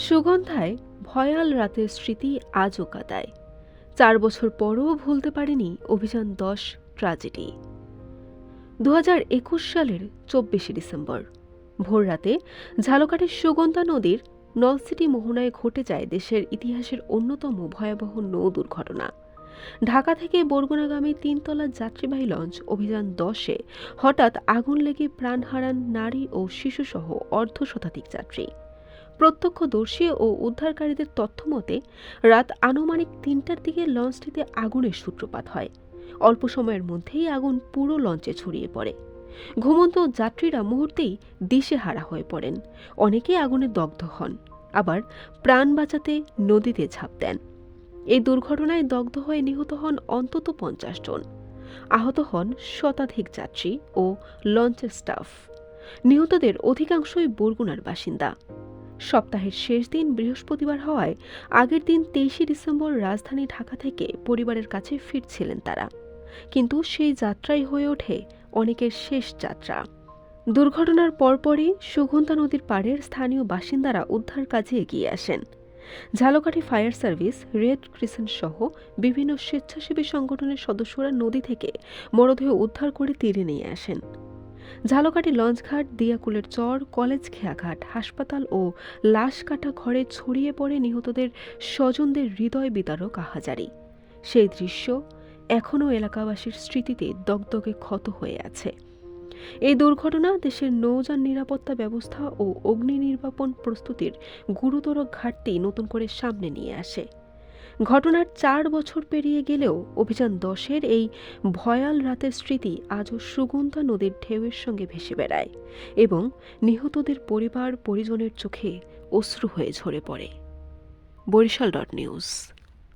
সুগন্ধায় ভয়াল রাতের স্মৃতি আজও কাদায়। চার বছর পরও ভুলতে পারেনি অভিযান দশ ট্র্যাজেডি দু সালের চব্বিশে ডিসেম্বর ভোররাতে ঝালকাঠের সুগন্ধা নদীর নলসিটি মোহনায় ঘটে যায় দেশের ইতিহাসের অন্যতম ভয়াবহ নৌ দুর্ঘটনা। ঢাকা থেকে বরগুনাগামী তিনতলা যাত্রীবাহী লঞ্চ অভিযান দশে হঠাৎ আগুন লেগে প্রাণ হারান নারী ও শিশুসহ অর্ধ শতাধিক যাত্রী। প্রত্যক্ষদর্শী ও উদ্ধারকারীদের তথ্য মতে রাত আনুমানিক তিনটার দিকে লঞ্চটিতে আগুনের সূত্রপাত হয়। অল্প সময়ের মধ্যেই আগুন পুরো লঞ্চে ছড়িয়ে পড়ে। ঘুমন্ত যাত্রীরা মুহূর্তেই দিশেহারা হয়ে পড়েন। অনেকেই আগুনে দগ্ধ হন, আবার প্রাণ বাঁচাতে নদীতে ঝাঁপ দেন। এই দুর্ঘটনায় দগ্ধ হয়ে নিহত হন অন্তত পঞ্চাশ জন। আহত হন শতাধিক যাত্রী ও লঞ্চের স্টাফ। নিহতদের অধিকাংশই বরগুনার বাসিন্দা। সপ্তাহের শেষ দিন বৃহস্পতিবার হওয়ায় আগের দিন তেইশে ডিসেম্বর রাজধানী ঢাকা থেকে পরিবারের কাছে ফিরছিলেন তারা। কিন্তু সেই যাত্রাই হয়ে ওঠে অনেকের শেষ যাত্রা। দুর্ঘটনার পরপরই সুগন্ধা নদীর পাড়ের স্থানীয় বাসিন্দারা উদ্ধার কাজে এগিয়ে আসেন। Jhalakathi fire service, red crescent সহ বিভিন্ন স্বেচ্ছাসেবী সংগঠনের সদস্যরা নদী থেকে মরদেহ উদ্ধার করে তীরে নিয়ে আসেন। ঝালকাঠি লঞ্চঘাট, দিয়াকুলের চর, কলেজ খেয়াঘাট, হাসপাতাল ও লাশ কাটা ঘরে ছড়িয়ে পড়ে নিহতদের স্বজনদের হৃদয় বিতারক আহাজারি। সেই দৃশ্য এখনও এলাকাবাসীর স্মৃতিতে দগদগে ক্ষত হয়ে আছে। এই দুর্ঘটনা দেশের নৌযান নিরাপত্তা ব্যবস্থা ও অগ্নি নির্বাপন প্রস্তুতির গুরুতর ঘাটতি নতুন করে সামনে নিয়ে আসে। ঘটনার চার বছর পেরিয়ে গেলেও অভিযান দশের এই ভয়াল রাতের স্মৃতি আজও সুগন্ধা নদীর ঢেউয়ের সঙ্গে ভেসে বেড়ায় এবং নিহতদের পরিবার পরিজনের চোখে অশ্রু হয়ে ঝরে পড়ে। Barishal dot news.